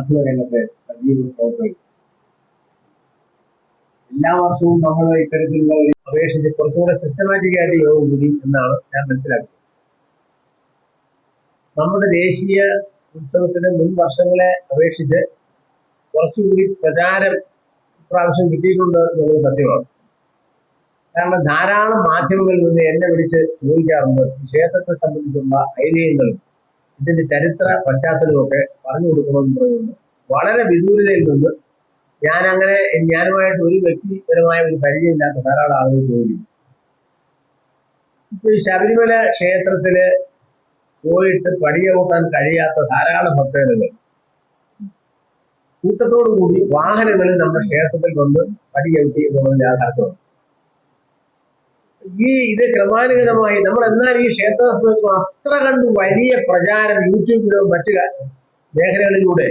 മാധ്യമ രംഗത്തെ സജീവ പ്രവർത്തകർ എല്ലാ വർഷവും നമ്മൾ ഇത്തരത്തിലുള്ള ഒരു അപേക്ഷിച്ച് കുറച്ചുകൂടെ സിസ്റ്റമാറ്റിക് ആയിട്ട് യോഗം കൂടി എന്നാണ് ഞാൻ മനസ്സിലാക്കുന്നത്. നമ്മുടെ ദേശീയ ഉത്സവത്തിന് മുൻ വർഷങ്ങളെ അപേക്ഷിച്ച് കുറച്ചുകൂടി പ്രചാരം പ്രാവശ്യം കിട്ടിയിട്ടുണ്ട് എന്നുള്ളത് സത്യമാണ്. കാരണം ധാരാളം മാധ്യമങ്ങളിൽ നിന്ന് എന്നെ വിളിച്ച് ചോദിക്കാറുണ്ട് ക്ഷേത്രത്തെ സംബന്ധിച്ചുള്ള ഐതിഹ്യങ്ങളും ഇതിന്റെ ചരിത്ര പശ്ചാത്തലമൊക്കെ പറഞ്ഞു കൊടുക്കണമെന്ന് പറയുന്നു. വളരെ വിദൂരതയിൽ നിന്ന് ഞാൻ അങ്ങനെ ഞാനുമായിട്ട് ഒരു വ്യക്തിപരമായ ഒരു പരിചയമില്ലാത്ത ധാരാളം ആളുകൾ ചോദിക്കും ഇപ്പൊ ഈ ശബരിമല ക്ഷേത്രത്തിൽ പോയിട്ട് പടിയകൂട്ടാൻ കഴിയാത്ത ധാരാളം ഭക്തജനങ്ങൾ. കൂട്ടത്തോടു കൂടി വാഹനങ്ങളിൽ നമ്മുടെ ക്ഷേത്രത്തിൽ വന്ന് പടിയൗട്ടി എന്നുള്ളത് യാഥാർത്ഥ്യമാണ്. ഈ ഇത് ക്രമാനുഗതമായി നമ്മൾ എന്നാൽ ഈ ക്ഷേത്ര അത്ര കണ്ട് വലിയ പ്രചാരം യൂട്യൂബിലോ മറ്റു മേഖലകളിലൂടെ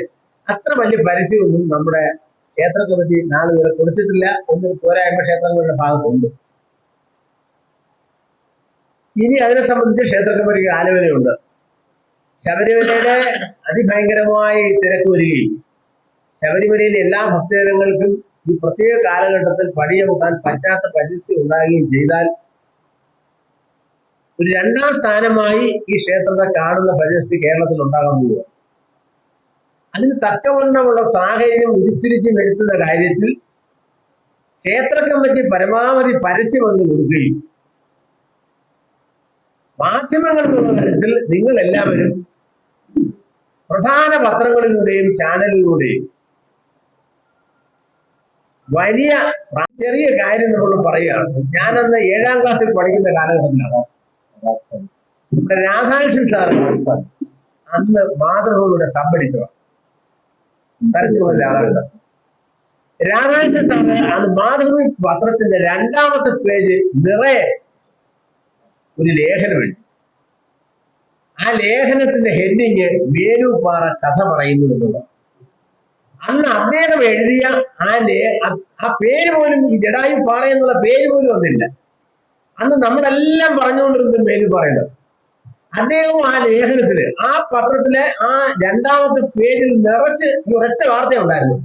അത്ര വലിയ പരസ്യമൊന്നും നമ്മുടെ ക്ഷേത്ര കമ്മിറ്റി നാളുകളെ കൊടുത്തിട്ടില്ല. ഒന്നും പോരായ്മ ക്ഷേത്രങ്ങളുടെ ഭാഗത്തുണ്ട്. ഇനി അതിനെ സംബന്ധിച്ച് ക്ഷേത്ര കമ്മിറ്റിക്ക് ആലോചനയുണ്ട്. ശബരിമലയുടെ അതിഭയങ്കരമായി തിരക്ക് വരികയും ശബരിമലയിലെ എല്ലാ ഭക്തജനങ്ങൾക്കും ഈ പ്രത്യേക കാലഘട്ടത്തിൽ പണിയെടുക്കാൻ പറ്റാത്ത പരിസ്ഥിതി ഉണ്ടാകുകയും ചെയ്താൽ ഒരു രണ്ടാം സ്ഥാനമായി ഈ ക്ഷേത്രത്തെ കാണുന്ന പരിസ്ഥിതി കേരളത്തിൽ ഉണ്ടാകാൻ പോവുക അതിന് തക്കവണ്ണമുള്ള സാഹചര്യം ഉരുത്തിരിച്ച് വരുത്തുന്ന കാര്യത്തിൽ ക്ഷേത്ര കമ്മിറ്റി പരമാവധി പരസ്യം വന്ന് കൊടുക്കുകയും മാധ്യമങ്ങൾക്കുള്ള തരത്തിൽ നിങ്ങൾ എല്ലാവരും പ്രധാന പത്രങ്ങളിലൂടെയും ചാനലിലൂടെയും വലിയ ചെറിയ കാര്യം നമ്മൾ പറയുകയാണ്. ഞാനന്ന് ഏഴാം ക്ലാസ്സിൽ പഠിക്കുന്ന കാലഘട്ടത്തിലാണ്. രാധാകൃഷ്ണൻ സാർ അന്ന് മാതൃഭൂമിയുടെ പരസ്യമായ രാധാകൃഷ്ണൻ. രാധാകൃഷ്ണൻ സാറ് അന്ന് മാതൃഭൂമി പത്രത്തിന്റെ രണ്ടാമത്തെ പേജ് നിറയെ ഒരു ലേഖനമുണ്ട് ആ ലേഖനത്തിന്റെ ഹെഡിങ് വേലൂപ്പാറ കഥ പറയുന്നു എന്നുള്ളത് അന്ന് അദ്ദേഹം എഴുതിയ ആ ആ- പേര് പോലും ഈ ജഡായു പാറ എന്നുള്ള പേര് പോലും വന്നില്ല. അന്ന് നമ്മളെല്ലാം പറഞ്ഞുകൊണ്ടിരുന്ന പേര് പറയുന്നത് അദ്ദേഹവും ആ ലേഖനത്തിൽ ആ പത്രത്തിലെ ആ രണ്ടാമത്തെ പേജിൽ നിറച്ച് ഒരൊറ്റ വാർത്ത ഉണ്ടായിരുന്നു.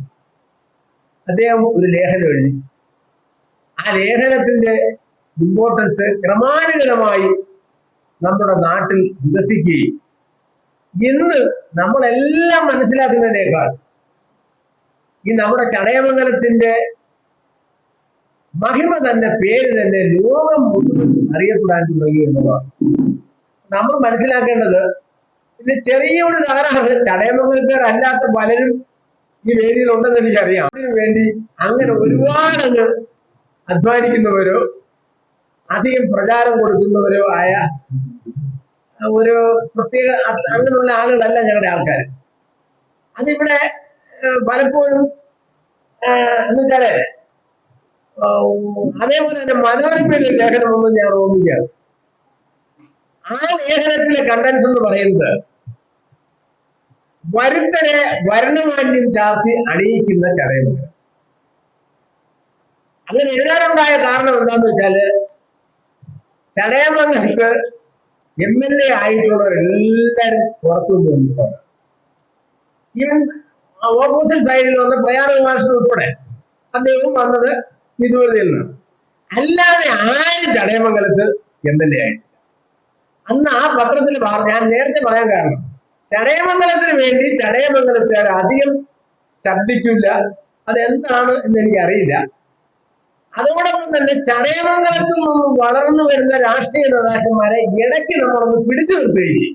അദ്ദേഹം ഒരു ലേഖനം എഴുതി. ആ ലേഖനത്തിന്റെ ഇമ്പോർട്ടൻസ് ക്രമാനുഗതമായി നമ്മുടെ നാട്ടിൽ വികസിക്കുകയും ഇന്ന് നമ്മളെല്ലാം മനസ്സിലാക്കുന്നതിനേക്കാൾ ഈ നമ്മുടെ ചടയമംഗലത്തിന്റെ മഹിമ തന്നെ പേര് തന്നെ ലോകം മുഴുവൻ അറിയപ്പെടാൻ തുടങ്ങി എന്നുള്ളതാണ്. നമ്മൾ മനസ്സിലാക്കേണ്ടത് പിന്നെ ചെറിയൊരു തകരാറ് ചടയമംഗലക്കാർ അല്ലാത്ത പലരും ഈ വേദിയിൽ ഉണ്ടെന്ന് എനിക്കറിയാം. അതിനു വേണ്ടി അങ്ങനെ ഒരുപാട് അങ്ങ് അധ്വാനിക്കുന്നവരോ അധികം പ്രചാരം കൊടുക്കുന്നവരോ ആയ ഒരു പ്രത്യേക അങ്ങനെയുള്ള ആളുകളല്ല ഞങ്ങളുടെ ആൾക്കാർ അതിവിടെ പലപ്പോഴും എന്നുവെച്ചാൽ അതേപോലെ തന്നെ മനോരമയിലെ ലേഖനമൊന്നും ഞാൻ ഓർമ്മിക്കുകയാണ് ആ ലേഖനത്തിലെ കണ്ടൻസ് എന്ന് പറയുന്നത് വരുത്തരെ വരണമാന്യം ചാർത്തി അണിയിക്കുന്ന ചടയമുണ്ട് അങ്ങനെ എഴുതാനുണ്ടായ കാരണം എന്താന്ന് വെച്ചാൽ ചടയമംഗലത്ത് എം എൽ എ ആയിട്ടുള്ളവരെല്ലാരും പുറത്തുനിന്ന് വന്നിട്ടുണ്ട്. ഓപ്പോസിറ്റ് സൈഡിൽ വന്ന പ്രയാണകുമാരൻ ഉൾപ്പെടെ അദ്ദേഹവും വന്നത് ഇതുവരെ അല്ലാതെ ആരും ചടയമംഗലത്ത് എം എൽ എ ആയിട്ടില്ല. അന്ന് ആ പത്രത്തിൽ ഞാൻ നേരത്തെ പറയാൻ കാരണം ചടയമംഗലത്തിന് വേണ്ടി ചടയമംഗലത്തുകാർ അധികം ശബ്ദിക്കില്ല അതെന്താണ് എന്ന് എനിക്കറിയില്ല. അതോടൊപ്പം തന്നെ ചടയമംഗലത്തിൽ നിന്നും വളർന്നു വരുന്ന രാഷ്ട്രീയ നേതാക്കന്മാരെ ഇടയ്ക്ക് നമ്മളൊന്ന് പിടിച്ചു നിർത്തുകയും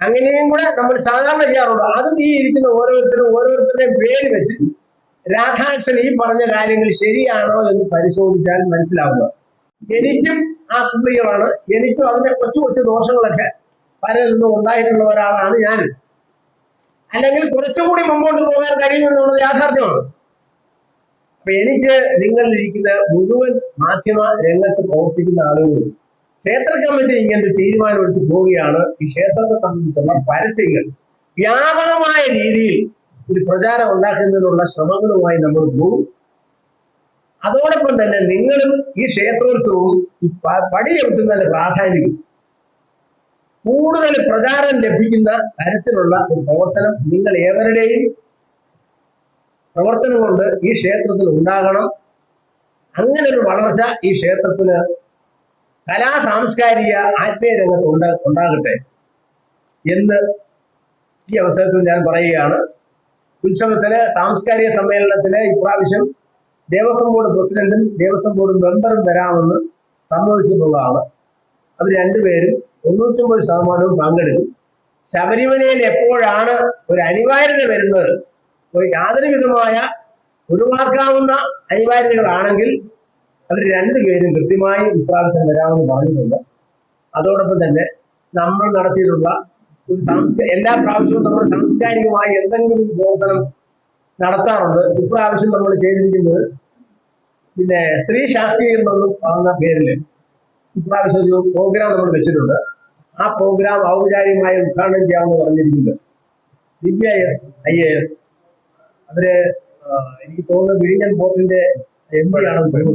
അങ്ങനെയും കൂടെ നമ്മൾ സാധാരണ ചെയ്യാറുണ്ട്. അതും ഈ ഇരിക്കുന്ന ഓരോരുത്തരും ഓരോരുത്തരുടെയും പേര് വെച്ച് രാധാകൃഷ്ണൻ ഈ പറഞ്ഞ കാര്യങ്ങൾ ശരിയാണോ എന്ന് പരിശോധിച്ചാൽ മനസ്സിലാവുക. എനിക്കും ആ പുള്ളികളാണ് എനിക്കും അതിന്റെ കൊച്ചു കൊച്ചു ദോഷങ്ങളൊക്കെ നിന്നും ഉണ്ടായിട്ടുള്ള ഒരാളാണ് ഞാൻ. അല്ലെങ്കിൽ കുറച്ചുകൂടി മുമ്പോട്ട് പോകാൻ കഴിയുമെന്നുള്ളത് യാഥാർത്ഥ്യമാണ്. അപ്പൊ എനിക്ക് നിങ്ങളിലിരിക്കുന്ന മുഴുവൻ മാധ്യമ രംഗത്ത് പ്രവർത്തിക്കുന്ന ആളുകളും ക്ഷേത്ര കമ്മിറ്റി ഇങ്ങനെ തീരുമാനമെടുത്ത് പോവുകയാണ്. ഈ ക്ഷേത്രത്തെ സംബന്ധിച്ചുള്ള പരസ്യങ്ങൾ. വ്യാപകമായ രീതിയിൽ ഒരു പ്രചാരം ഉണ്ടാക്കുന്നതിനുള്ള ശ്രമങ്ങളുമായി നമ്മൾ പോകും. അതോടൊപ്പം തന്നെ നിങ്ങളും ഈ ക്ഷേത്രോത്സവവും ഈ പ- പടിയെടുക്കുന്നതിന്റെ പ്രാധാന്യം. കൂടുതൽ പ്രചാരം ലഭിക്കുന്ന തരത്തിലുള്ള ഒരു പ്രവർത്തനം നിങ്ങൾ ഏവരുടെയും പ്രവർത്തനം കൊണ്ട് ഈ ക്ഷേത്രത്തിൽ ഉണ്ടാകണം. അങ്ങനെ ഒരു വളർച്ച ഈ ക്ഷേത്രത്തിന് കലാ സാംസ്കാരിക ആത്മീയ രംഗത്ത് ഉണ്ടാ ഉണ്ടാകട്ടെ എന്ന് ഈ അവസരത്തിൽ ഞാൻ പറയുകയാണ്. ഉത്സവത്തിൽ സാംസ്കാരിക സമ്മേളനത്തിൽ ഇപ്രാവശ്യം ദേവസ്വം ബോർഡ് പ്രസിഡന്റും ദേവസ്വം ബോർഡ് മെമ്പറും വരാമെന്ന് സമ്മതിച്ചിട്ടുള്ളതാണ്. അത് രണ്ടുപേരും തൊണ്ണൂറ്റൊമ്പത് ശതമാനവും പങ്കെടുക്കും. ശബരിമലയിൽ എപ്പോഴാണ് ഒരു അനിവാര്യത വരുന്നത്? ഒരു യാതൊരു വിധമായ ഒഴിവാക്കാവുന്ന അനിവാര്യതകളാണെങ്കിൽ അവർ രണ്ടുപേരും കൃത്യമായി ഇപ്രാവശ്യം വരാമെന്ന് പറഞ്ഞിട്ടുണ്ട്. അതോടൊപ്പം തന്നെ നമ്മൾ നടത്തിയിട്ടുള്ള ഒരു എല്ലാ പ്രാവശ്യവും നമ്മൾ സാംസ്കാരികമായി എന്തെങ്കിലും പ്രവർത്തനം നടത്താറുണ്ട്. ഇപ്രാവശ്യം നമ്മൾ ചെയ്തിരിക്കുന്നത് പിന്നെ സ്ത്രീ ശാക്തീകരണം എന്ന് പറഞ്ഞ പേരിൽ ഇപ്രാവശ്യം ഒരു പ്രോഗ്രാം നമ്മൾ വെച്ചിട്ടുണ്ട്. ആ പ്രോഗ്രാം ഔപചാരികമായി ഉദ്ഘാടനം ചെയ്യാമെന്ന് പറഞ്ഞിരിക്കുന്നത് Divya S I A S. അവർ എനിക്ക് തോന്നുന്നു വിഴിഞ്ഞൻ ബോർഡിന്റെ എം പി ആണെന്ന്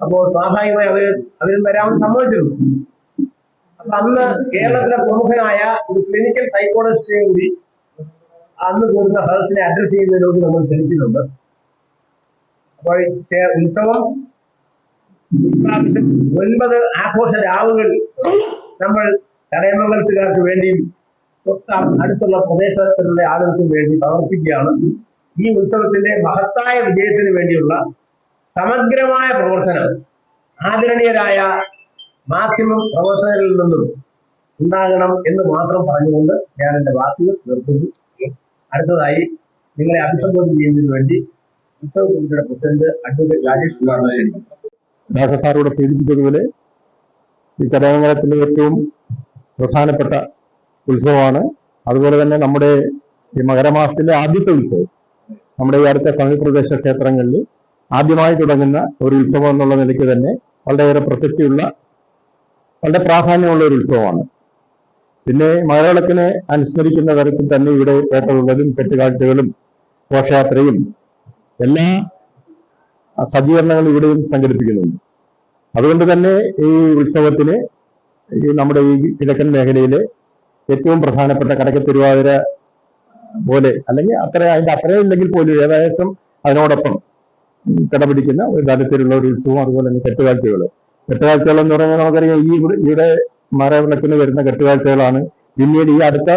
അപ്പോൾ സ്വാഭാവികമായി അവർ അവരും വരാമെന്ന് സമ്മതിച്ചിരുന്നു. അപ്പൊ അന്ന് കേരളത്തിലെ പ്രമുഖനായ ഒരു ക്ലിനിക്കൽ സൈക്കോളജിസ്റ്റിനെ കൂടി അന്ന് തീർന്ന സദസ്സിനെ അഡ്രസ് ചെയ്യുന്നതിനോട് നമ്മൾ ക്ഷണിച്ചിട്ടുണ്ട്. അപ്പോൾ ഉത്സവം ഒൻപത് ആഘോഷ രാവുകൾ നമ്മൾ തടയമംഗലത്തുകാർക്ക് വേണ്ടിയും തൊട്ട അടുത്തുള്ള പ്രദേശത്തിലുള്ള ആളുകൾക്കും വേണ്ടി സമർപ്പിക്കുകയാണ്. ഈ ഉത്സവത്തിന്റെ മഹത്തായ വിജയത്തിന് വേണ്ടിയുള്ള സമഗ്രമായ പ്രവർത്തനം ആദരണീയരായ മാക്സിമം പ്രവർത്തകരിൽ നിന്നും ഉണ്ടാകണം എന്ന് മാത്രം പറഞ്ഞുകൊണ്ട് ഞാൻ എന്റെ വാക്കുകൾ നിർത്തുന്നു. അടുത്തതായി നിങ്ങളെ അഭിസംബോധന ചെയ്യുന്നതിന് വേണ്ടി ഉത്സവ കമ്മിറ്റിയുടെ പ്രസിഡന്റ് അഡ്വക്കേറ്റ് രാജേഷ് കുമാർ ക്ഷണിക്കുന്നു. ഡോക്ടർ സാറോട് സൂചിപ്പിച്ചതുപോലെ ഈ ചടയമംഗലത്തിലെ ഏറ്റവും പ്രധാനപ്പെട്ട ഉത്സവമാണ്. അതുപോലെ തന്നെ നമ്മുടെ ഈ മകരമാസത്തിലെ ആദ്യത്തെ ഉത്സവം. നമ്മുടെ ഈ അടുത്ത സമീപപ്രദേശ ക്ഷേത്രങ്ങളിൽ ആദ്യമായി തുടങ്ങുന്ന ഒരു ഉത്സവം എന്നുള്ള നിലയ്ക്ക് തന്നെ വളരെയേറെ പ്രസക്തിയുള്ള വളരെ പ്രാധാന്യമുള്ള ഒരു ഉത്സവമാണ്. പിന്നെ മലയാളത്തിനെ അനുസ്മരിക്കുന്ന തരത്തിൽ തന്നെ ഇവിടെ പേട്ടതുള്ളതും കെട്ടുകാഴ്ചകളും ഘോഷയാത്രയും എല്ലാ സജ്ജീകരണങ്ങളും ഇവിടെയും സംഘടിപ്പിക്കുന്നുണ്ട്. അതുകൊണ്ട് തന്നെ ഈ ഉത്സവത്തിന് ഈ നമ്മുടെ ഈ കിഴക്കൻ മേഖലയിലെ ഏറ്റവും പ്രധാനപ്പെട്ട കടക്ക തിരുവാതിര പോലെ അല്ലെങ്കിൽ അത്ര അതിന്റെ അത്രയും ഇല്ലെങ്കിൽ പോലും ഏകദേശം അതിനോടൊപ്പം കിടപിടിക്കുന്ന ഒരു തരത്തിലുള്ള ഒരു ഉത്സവം അതുപോലെ തന്നെ കെട്ടുകാഴ്ചകൾ. കെട്ടുകാഴ്ചകൾ എന്ന് പറയുമ്പോൾ നമുക്കറിയാം ഈ ഇവിടെ മറവിളക്കിന് വരുന്ന കെട്ടുകാഴ്ചകളാണ്. പിന്നീട് ഈ അടുത്ത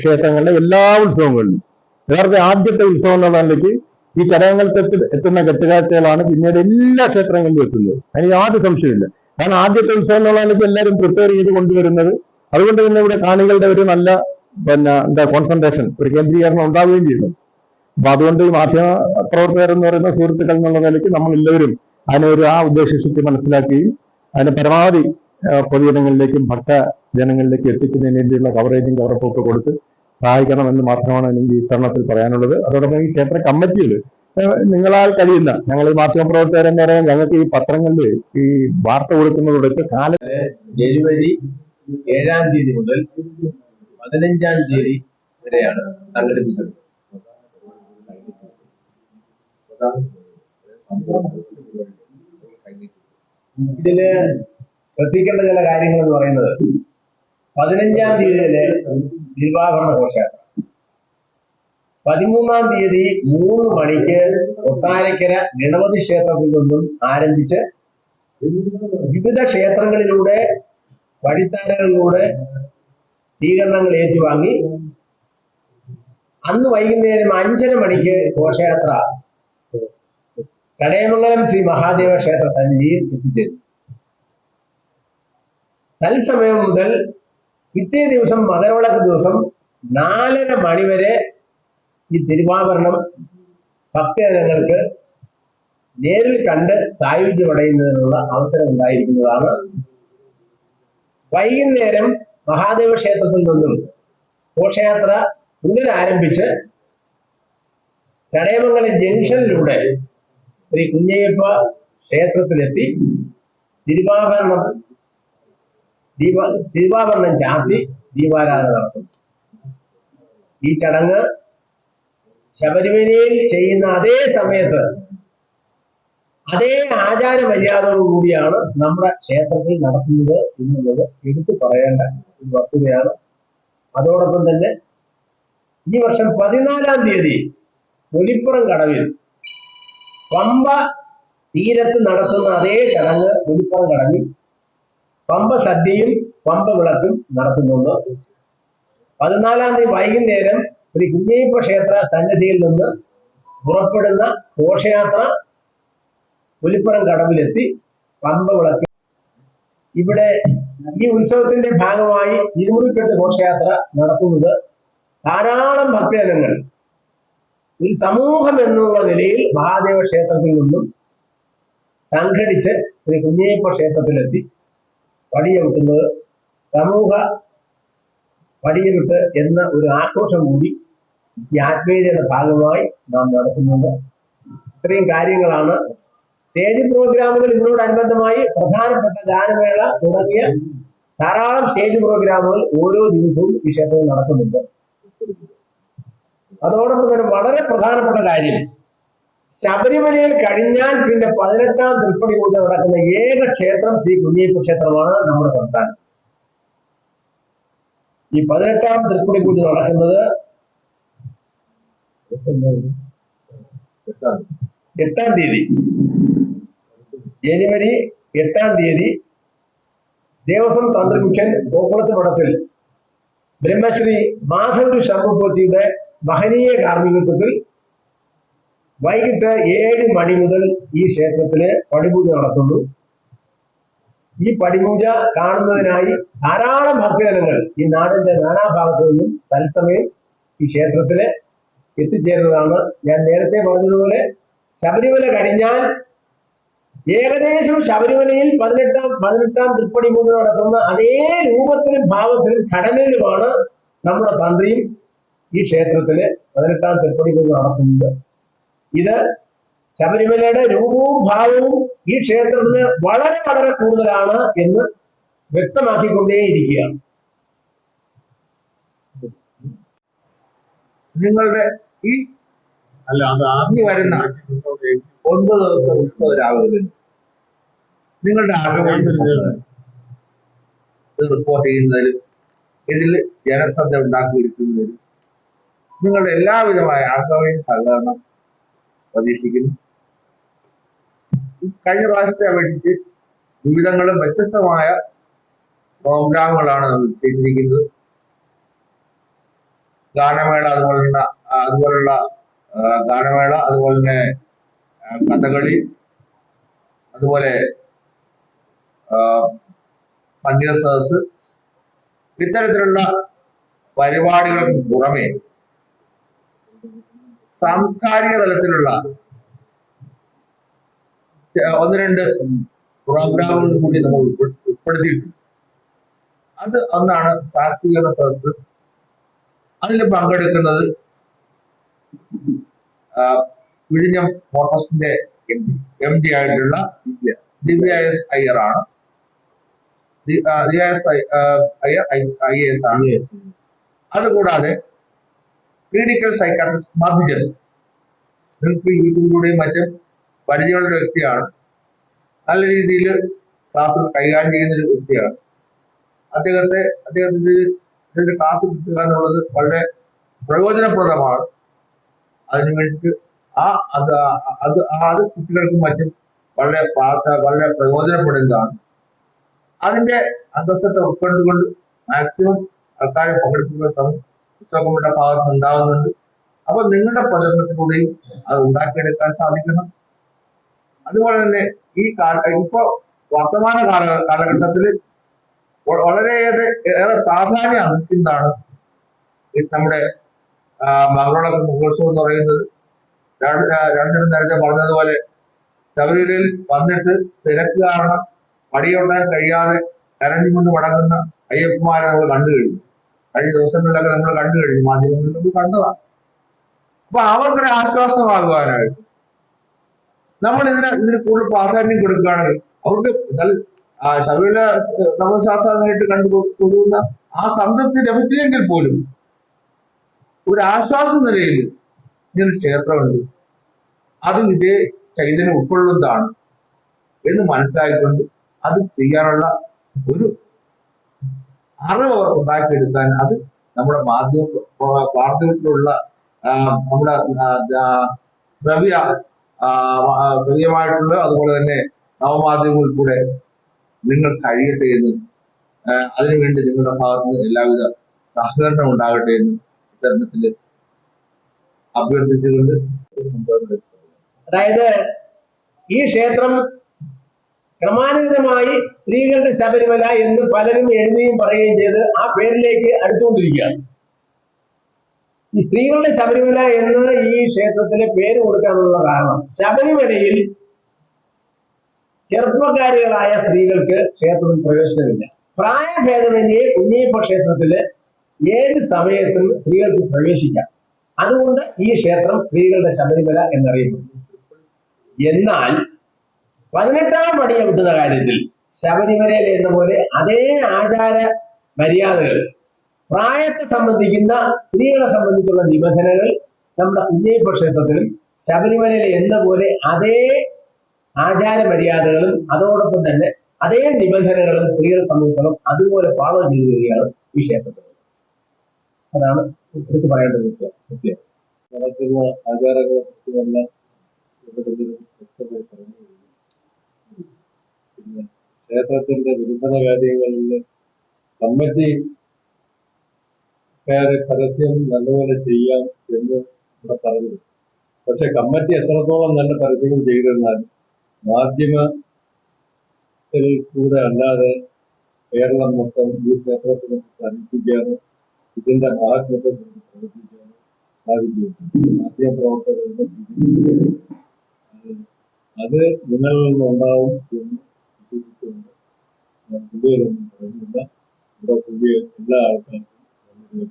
ക്ഷേത്രങ്ങളിലെ എല്ലാ ഉത്സവങ്ങളിലും. യഥാർത്ഥ ആദ്യത്തെ ഉത്സവം എന്നുള്ള നിലയ്ക്ക് ഈ ചടങ്ങുകൾക്ക് എത്തുന്ന കെട്ടുകാഴ്ചകളാണ് പിന്നീട് എല്ലാ ക്ഷേത്രങ്ങളിലും എത്തുന്നത്. അതിന് യാതൊരു സംശയമില്ല കാരണം ആദ്യത്തെ ഉത്സവം എന്നുള്ള നിലയ്ക്ക് എല്ലാവരും പ്രിപ്പയർ ചെയ്ത് കൊണ്ടുവരുന്നത് അതുകൊണ്ട് തന്നെ ഇവിടെ കാണികളുടെ ഒരു നല്ല പിന്നെ എന്താ കോൺസെൻട്രേഷൻ ഒരു കേന്ദ്രീകരണം ഉണ്ടാവുകയും ചെയ്യുന്നു. അപ്പൊ അതുകൊണ്ട് ഈ മാധ്യമ പ്രവർത്തകർ എന്ന് പറയുന്ന സുഹൃത്തുക്കൾ എന്നുള്ള നിലയ്ക്ക് നമ്മൾ എല്ലാവരും അതിനെ ഒരു ആ ഉദ്ദേശശക്തി മനസ്സിലാക്കുകയും അതിന് പരമാവധി പൊതുജനങ്ങളിലേക്കും ഭക്ത ജനങ്ങളിലേക്കും എത്തിക്കുന്നതിന് വേണ്ടിയുള്ള കവറേജും കവറപ്പും ഒക്കെ കൊടുത്ത് സഹായിക്കണമെന്ന് മാത്രമാണ് എനിക്ക് ഈ തരണത്തിൽ പറയാനുള്ളത്. അതോടൊപ്പം ഈ ക്ഷേത്ര കമ്മിറ്റികൾ നിങ്ങളാൽ കഴിയുന്ന ഞങ്ങൾ ഈ മാധ്യമ പ്രവർത്തകരെന്ന് പറയാൻ ഞങ്ങൾക്ക് ഈ പത്രങ്ങളിൽ ഈ വാർത്ത കൊടുക്കുന്നതോടൊക്കെ കാല ജനുവരി ഏഴാം തീയതി മുതൽ പതിനഞ്ചാം തീയതി വരെയാണ് സംഘടിപ്പിച്ചത്. ഇതിൽ ശ്രദ്ധിക്കേണ്ട ചില കാര്യങ്ങൾ എന്ന് പറയുന്നത് പതിനഞ്ചാം തീയതിയിലെ തിരുവാഭരണ ഘോഷയാത്ര. പതിമൂന്നാം തീയതി മൂന്ന് മണിക്ക് കൊട്ടാരക്കര ഗണപതി ക്ഷേത്രത്തിൽ നിന്നും ആരംഭിച്ച് വിവിധ ക്ഷേത്രങ്ങളിലൂടെ വഴിത്താരകളിലൂടെ സ്വീകരണങ്ങൾ ഏറ്റുവാങ്ങി. അന്ന് വൈകുന്നേരം അഞ്ചര മണിക്ക് ഘോഷയാത്ര ചടയമംഗലം ശ്രീ മഹാദേവ ക്ഷേത്ര സന്നിധിയിൽ എത്തിച്ചേരും. തൽസമയം മുതൽ പിറ്റേ ദിവസം മകരവിളക്ക് ദിവസം നാലര മണിവരെ ഈ തിരുവാഭരണം ഭക്തജനങ്ങൾക്ക് നേരിൽ കണ്ട് സായുധ്യമടയുന്നതിനുള്ള അവസരം ഉണ്ടായിരിക്കുന്നതാണ്. വൈകുന്നേരം മഹാദേവ ക്ഷേത്രത്തിൽ നിന്നും ഘോഷയാത്ര പുനരാരംഭിച്ച് ചടയമംഗലം ജംഗ്ഷനിലൂടെ ശ്രീ കുഞ്ഞയ്യപ്പ ക്ഷേത്രത്തിലെത്തി തിരുവാഭരണം ദീപ തിരുവാഭരണം ചാർത്തി ദീപാരാധന നടത്തും ഈ ചടങ്ങ് ശബരിമലയിൽ ചെയ്യുന്ന അതേ സമയത്ത് അതേ ആചാര മര്യാദയോടുകൂടിയാണ് നമ്മുടെ ക്ഷേത്രത്തിൽ നടത്തുന്നത് എന്നുള്ളത് എടുത്തു പറയേണ്ട ഒരു വസ്തുതയാണ്. അതോടൊപ്പം തന്നെ ഈ വർഷം പതിനാലാം തീയതി ഒലിപ്പുറം കടവിൽ പമ്പ തീരത്ത് നടത്തുന്ന അതേ ചടങ്ങ് ഒലിപ്പുറം കടവിൽ പമ്പ സദ്യയും പമ്പ വിളക്കും നടത്തുന്നുണ്ട്. പതിനാലാം തീയതി വൈകുന്നേരം ശ്രീ കുഞ്ഞയ്യപ്പ ക്ഷേത്ര സന്നിധിയിൽ നിന്ന് പുറപ്പെടുന്ന ഘോഷയാത്ര പുലിപ്പുറം കടവിലെത്തി പമ്പ വിളക്കി. ഇവിടെ ഈ ഉത്സവത്തിന്റെ ഭാഗമായി ഇരുമുടിക്കെട്ട് ഘോഷയാത്ര നടത്തുന്നത് ധാരാളം ഭക്തജനങ്ങൾ. ഒരു സമൂഹം എന്നുള്ള നിലയിൽ മഹാദേവ ക്ഷേത്രത്തിൽ നിന്നും സംഘടിച്ച് ശ്രീ കുഞ്ഞേപ്പ ക്ഷേത്രത്തിലെത്തി പടിയെടുക്കുന്നത് സമൂഹ പടിയെടുത്ത് എന്ന ഒരു ആഘോഷം കൂടി ഈ ആത്മീയതയുടെ ഭാഗമായി നാം നടത്തുന്നുണ്ട്. ഇത്രയും കാര്യങ്ങളാണ്. സ്റ്റേജ് പ്രോഗ്രാമുകൾ ഇതിനോടനുബന്ധമായി പ്രധാനപ്പെട്ട ഗാനമേള തുടങ്ങിയ ധാരാളം സ്റ്റേജ് പ്രോഗ്രാമുകൾ ഓരോ ദിവസവും ഈ ക്ഷേത്രത്തിൽ നടത്തുന്നുണ്ട് അതോടൊപ്പം തന്നെ വളരെ പ്രധാനപ്പെട്ട കാര്യം ശബരിമലയിൽ കഴിഞ്ഞാൽ പിന്നെ പതിനെട്ടാം തൃപ്പണി പൂജ നടക്കുന്ന ഏക ക്ഷേത്രം ശ്രീ കുഞ്ഞിയപ്പ ക്ഷേത്രമാണ് നമ്മുടെ സംസ്ഥാനം. ഈ പതിനെട്ടാം തൃപ്പണി പൂജ നടക്കുന്നത് എട്ടാം തീയതി. ജനുവരി എട്ടാം തീയതി ദേവസ്വം തന്ത്രിമുഖ്യൻ ഗോകുളത്ത് മഠത്തിൽ ബ്രഹ്മശ്രീ മാധവ് ശംഭുപോറ്റിയുടെ മഹനീയ കാർമ്മികത്വത്തിൽ വൈകിട്ട് ഏഴ് മണി മുതൽ ഈ ക്ഷേത്രത്തിലെ പടിപൂജ നടത്തുന്നു. ഈ പടിപൂജ കാണുന്നതിനായി ധാരാളം ഭക്തജനങ്ങൾ ഈ നാടിന്റെ നാനാഭാഗത്തു നിന്നും തത്സമയം ഈ ക്ഷേത്രത്തിൽ എത്തിച്ചേരുന്നതാണ്. ഞാൻ നേരത്തെ പറഞ്ഞതുപോലെ ശബരിമല കഴിഞ്ഞാൽ ഏകദേശം ശബരിമലയിൽ പതിനെട്ടാം പതിനെട്ടാം തൃപ്പടി മുതൽ നടത്തുന്ന അതേ രൂപത്തിലും ഭാവത്തിലും ഘടനയിലുമാണ് നമ്മുടെ തന്ത്രിയും ഈ ക്ഷേത്രത്തിൽ പതിനെട്ടാം തൃപ്പടി പൂജ നടത്തുന്നത്. ഇത് ശബരിമലയുടെ രൂപവും ഭാവവും ഈ ക്ഷേത്രത്തിന് വളരെ വളരെ കൂടുതലാണ് എന്ന് വ്യക്തമാക്കിക്കൊണ്ടേയിരിക്കുകയാണ് നിങ്ങളുടെ ഈ അല്ല അത് അറിഞ്ഞു വരുന്ന ഒൻപത് ദിവസത്തെ ഉത്സവ രാവുകളിൽ നിങ്ങളുടെ ആഗ്രഹം റിപ്പോർട്ട് ചെയ്യുന്നതിലും ഇതിൽ ജനശ്രദ്ധ ഉണ്ടാക്കിയെടുക്കുന്നതിലും നിങ്ങളുടെ എല്ലാവിധമായ ആഗ്രഹയും സഹകരണം പ്രതീക്ഷിക്കുന്നു. കഴിഞ്ഞ പ്രാവശ്യത്തെ അപേക്ഷിച്ച് വിവിധങ്ങളും വ്യത്യസ്തമായ പ്രോഗ്രാമുകളാണ് നമ്മൾ ചെയ്തിരിക്കുന്നത്. ഗാനമേള അതുപോലുള്ള അതുപോലുള്ള ഗാനമേള അതുപോലെ തന്നെ കഥകളി അതുപോലെ സംഗീത സദസ് ഇത്തരത്തിലുള്ള പരിപാടികൾക്ക് പുറമെ സാംസ്കാരിക തലത്തിലുള്ള ഒന്ന് രണ്ട് പ്രോഗ്രാമുകൾ കൂടി നമ്മൾ ഉൾപ്പെ- ഉൾപ്പെടുത്തിയിട്ടുണ്ട്. അത് ഒന്നാണ് സാക്ഷീകരണ സദസ് അതിൽ പങ്കെടുക്കുന്നത് വിഴിഞ്ഞം ഫോറസ്റ്റിന്റെ എം ഡി ആയിട്ടുള്ള ദിവ്യ. എസ് അയ്യർ ആണ്. Divya S Iyer I S ആണ്. അതുകൂടാതെ ക്ലിനിക്കൽ സൈക്കാട്രിസ്റ്റ് മധുജൻ. നിങ്ങൾക്ക് യൂട്യൂബിലൂടെയും മറ്റും പരിചയമുള്ള വ്യക്തിയാണ്. നല്ല രീതിയിൽ ക്ലാസ് കൈകാര്യം ചെയ്യുന്ന ഒരു വ്യക്തിയാണ്. അദ്ദേഹത്തെ അദ്ദേഹത്തിന്റെ ഇതിന്റെ ക്ലാസ് കിട്ടുക എന്നുള്ളത് വളരെ പ്രയോജനപ്രദമാണ്. അതിനു വേണ്ടിയിട്ട് ആ അത് അത് അത് കുട്ടികൾക്കും മറ്റും വളരെ വളരെ പ്രയോജനപ്പെടുന്നതാണ്. അതിന്റെ അന്തസ്സത്തെ ഉൾക്കൊണ്ടുകൊണ്ട് മാക്സിമം ആൾക്കാരെ പങ്കെടുപ്പിക്കുന്ന ശ്രമം ഉത്സവങ്ങളുടെ ഭാഗത്ത് ഉണ്ടാകുന്നുണ്ട് അപ്പൊ നിങ്ങളുടെ പ്രചരണത്തിലൂടെയും അത് ഉണ്ടാക്കിയെടുക്കാൻ സാധിക്കണം. അതുപോലെ തന്നെ ഈ ഇപ്പോ വർത്തമാന കാല കാലഘട്ടത്തിൽ വളരെയേറെ ഏറെ പ്രാധാന്യം അർഹിക്കുന്നതാണ് നമ്മുടെ ആ, മംഗള മഹോത്സവം എന്ന് പറയുന്നത്. രണ്ടു നേരത്തെ പറഞ്ഞതുപോലെ ശബരിമലയിൽ വന്നിട്ട് തിരക്ക് കാരണം പടിയൊട്ടാൻ കഴിയാതെ കരഞ്ഞുകൊണ്ട് മടങ്ങുന്ന അയ്യപ്പന്മാരെ നമ്മൾ കണ്ടു കഴിഞ്ഞു. കഴിഞ്ഞ ദിവസങ്ങളിലൊക്കെ നമ്മൾ കണ്ടു കഴിഞ്ഞു മാധ്യമങ്ങളിൽ നമ്മൾ കണ്ടതാണ്. അപ്പൊ അവർക്കൊരു ആശ്വാസമാകുവാനായിട്ട് നമ്മൾ ഇതിന് ഇതിന് കൂടുതൽ പ്രാധാന്യം കൊടുക്കുകയാണെങ്കിൽ അവർക്ക് ശബരിമല തമശാസ്ത്രമായിട്ട് കണ്ടു കൊടുക്കുന്ന ആ സംതൃപ്തി ലഭിച്ചില്ലെങ്കിൽ പോലും ഒരു ആശ്വാസ നിലയിൽ ഇങ്ങനൊരു ക്ഷേത്രമുണ്ട്. അതും ഇതേ ചൈതന്യം ഉൾക്കൊള്ളുന്നതാണ് എന്ന് മനസ്സിലാക്കിക്കൊണ്ട് അത് ചെയ്യാനുള്ള ഒരു അറിവ് അവർക്ക് ഉണ്ടാക്കിയെടുക്കാൻ അത് നമ്മുടെ മാധ്യമ മാധ്യമത്തിലുള്ള നമ്മുടെ ശ്രവ്യ ശ്രവ്യമായിട്ടുള്ള അതുപോലെ തന്നെ നവമാധ്യമങ്ങളിൽ കൂടെ നിങ്ങൾ കഴിയട്ടെ എന്ന് അതിനുവേണ്ടി നിങ്ങളുടെ ഭാഗത്ത് നിന്ന് എല്ലാവിധ സഹകരണം ഉണ്ടാകട്ടെ എന്ന് ഇത്തരണത്തിൽ അഭ്യർത്ഥിച്ചുകൊണ്ട് അതായത് ഈ ക്ഷേത്രം ക്രമാനുഗതമായി സ്ത്രീകളുടെ ശബരിമല എന്ന് പലരും എഴുതുകയും പറയുകയും ചെയ്ത് ആ പേരിലേക്ക് അടുത്തുകൊണ്ടിരിക്കുകയാണ്. ഈ സ്ത്രീകളുടെ ശബരിമല എന്ന് ഈ ക്ഷേത്രത്തിന് പേര് കൊടുക്കാനുള്ള കാരണം ശബരിമലയിൽ ചെറുപ്പക്കാരികളായ സ്ത്രീകൾക്ക് ക്ഷേത്രത്തിൽ പ്രവേശനമില്ല. പ്രായഭേദമന്യേ ഉണ്ണിയപ്പ ക്ഷേത്രത്തിൽ ഏത് സമയത്തും സ്ത്രീകൾക്ക് പ്രവേശിക്കാം. അതുകൊണ്ട് ഈ ക്ഷേത്രം സ്ത്രീകളുടെ ശബരിമല എന്നറിയപ്പെടുന്നു. എന്നാൽ പതിനെട്ടാം പടി കിട്ടുന്ന കാര്യത്തിൽ ശബരിമലയിൽ എന്ന പോലെ അതേ ആചാര മര്യാദകൾ പ്രായത്തെ സംബന്ധിക്കുന്ന സ്ത്രീകളെ സംബന്ധിച്ചുള്ള നിബന്ധനകൾ നമ്മുടെ ഉന്നയിപ്പ ക്ഷേത്രത്തിലും ശബരിമലയിൽ എന്ന പോലെ അതേ ആചാര മര്യാദകളും അതോടൊപ്പം തന്നെ അതേ നിബന്ധനകളും സ്ത്രീകളെ സംബന്ധിച്ചോളം അതുപോലെ ഫോളോ ചെയ്തു വരികയാണ് ഈ ക്ഷേത്രത്തിൽ. അതാണ് എടുത്തു പറയേണ്ടത് വ്യത്യാസം കുറിച്ച് ആചാരങ്ങളെ കുറിച്ചുമെല്ലാം ഇവിടെ വ്യക്തമായി പറഞ്ഞു കഴിഞ്ഞു. പിന്നെ ക്ഷേത്രത്തിന്റെ വികസന കാര്യങ്ങളിൽ കമ്മിറ്റി പരസ്യം നല്ലപോലെ ചെയ്യാം എന്ന് ഇവിടെ പറഞ്ഞു. പക്ഷെ കമ്മിറ്റി എത്രത്തോളം നല്ല പരസ്യങ്ങൾ ചെയ്തിരുന്നാൽ മാധ്യമത്തിൽ കൂടെ അല്ലാതെ കേരളം മൊത്തം ഈ ക്ഷേത്രത്തിനെ അറിയിപ്പിക്കാനോ ഇതിന്റെ മഹാത്മത്തെ പ്രവർത്തിക്കാനോ സാധിക്കും മാധ്യമ പ്രവർത്തകരുടെ അത് നിങ്ങളിൽ നിന്നുണ്ടാവും എന്ന് വിശ്വസിച്ചുകൊണ്ട് ഞാൻ കൂടുതലൊന്നും പറയുന്നില്ല ഇവിടെ പുതിയ എല്ലാ ആൾക്കാർക്കും നന്ദി